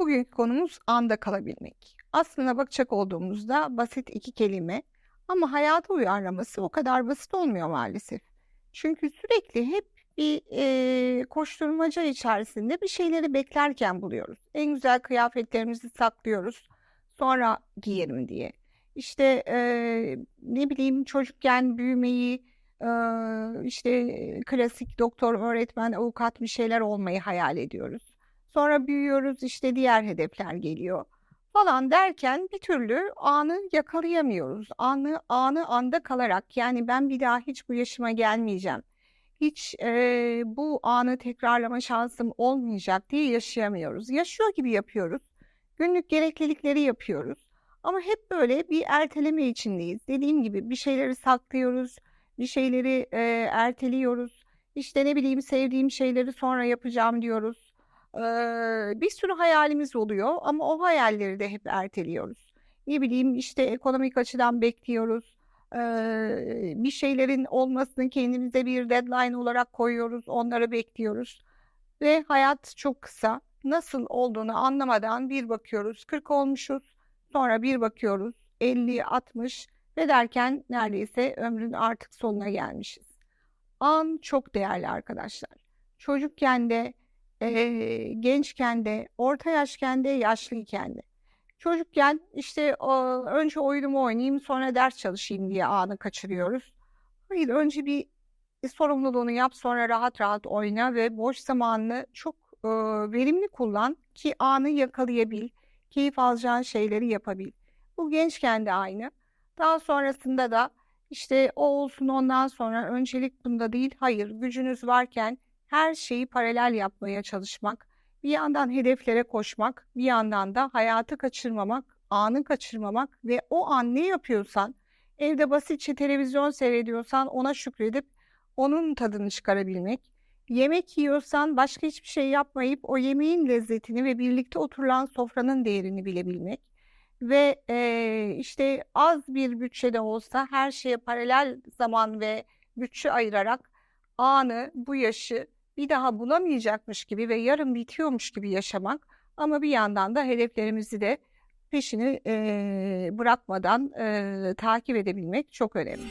Bugünkü konumuz anda kalabilmek. Aslına bakacak olduğumuzda basit iki kelime ama hayata uyarlaması o kadar basit olmuyor maalesef. Çünkü sürekli hep bir e, koşturmaca içerisinde bir şeyleri beklerken buluyoruz. En güzel kıyafetlerimizi saklıyoruz. Sonra giyerim diye. İşte e, ne bileyim çocukken büyümeyi, e, işte klasik doktor, öğretmen, avukat bir şeyler olmayı hayal ediyoruz. Sonra büyüyoruz işte diğer hedefler geliyor falan derken bir türlü anı yakalayamıyoruz. Anı anı anda kalarak yani ben bir daha hiç bu yaşıma gelmeyeceğim. Hiç e, bu anı tekrarlama şansım olmayacak diye yaşayamıyoruz. Yaşıyor gibi yapıyoruz. Günlük gereklilikleri yapıyoruz. Ama hep böyle bir erteleme içindeyiz. Dediğim gibi bir şeyleri saklıyoruz, bir şeyleri e, erteliyoruz. İşte ne bileyim sevdiğim şeyleri sonra yapacağım diyoruz bir sürü hayalimiz oluyor ama o hayalleri de hep erteliyoruz. Ne bileyim işte ekonomik açıdan bekliyoruz. bir şeylerin olmasını kendimize bir deadline olarak koyuyoruz, onları bekliyoruz. Ve hayat çok kısa. Nasıl olduğunu anlamadan bir bakıyoruz 40 olmuşuz, sonra bir bakıyoruz 50, 60 ve derken neredeyse ömrün artık sonuna gelmişiz. An çok değerli arkadaşlar. Çocukken de e, gençken de, orta yaşken de, yaşlıyken de. Çocukken işte önce oyunumu oynayayım sonra ders çalışayım diye anı kaçırıyoruz. Hayır önce bir sorumluluğunu yap sonra rahat rahat oyna ve boş zamanını çok e, verimli kullan ki anı yakalayabil, keyif alacağın şeyleri yapabil. Bu gençken de aynı. Daha sonrasında da işte o olsun ondan sonra öncelik bunda değil. Hayır gücünüz varken her şeyi paralel yapmaya çalışmak, bir yandan hedeflere koşmak, bir yandan da hayatı kaçırmamak, anı kaçırmamak ve o an ne yapıyorsan, evde basitçe televizyon seyrediyorsan ona şükredip onun tadını çıkarabilmek, yemek yiyorsan başka hiçbir şey yapmayıp o yemeğin lezzetini ve birlikte oturulan sofranın değerini bilebilmek ve e, işte az bir bütçede olsa her şeye paralel zaman ve bütçe ayırarak anı, bu yaşı bir daha bulamayacakmış gibi ve yarın bitiyormuş gibi yaşamak ama bir yandan da hedeflerimizi de peşini e, bırakmadan e, takip edebilmek çok önemli.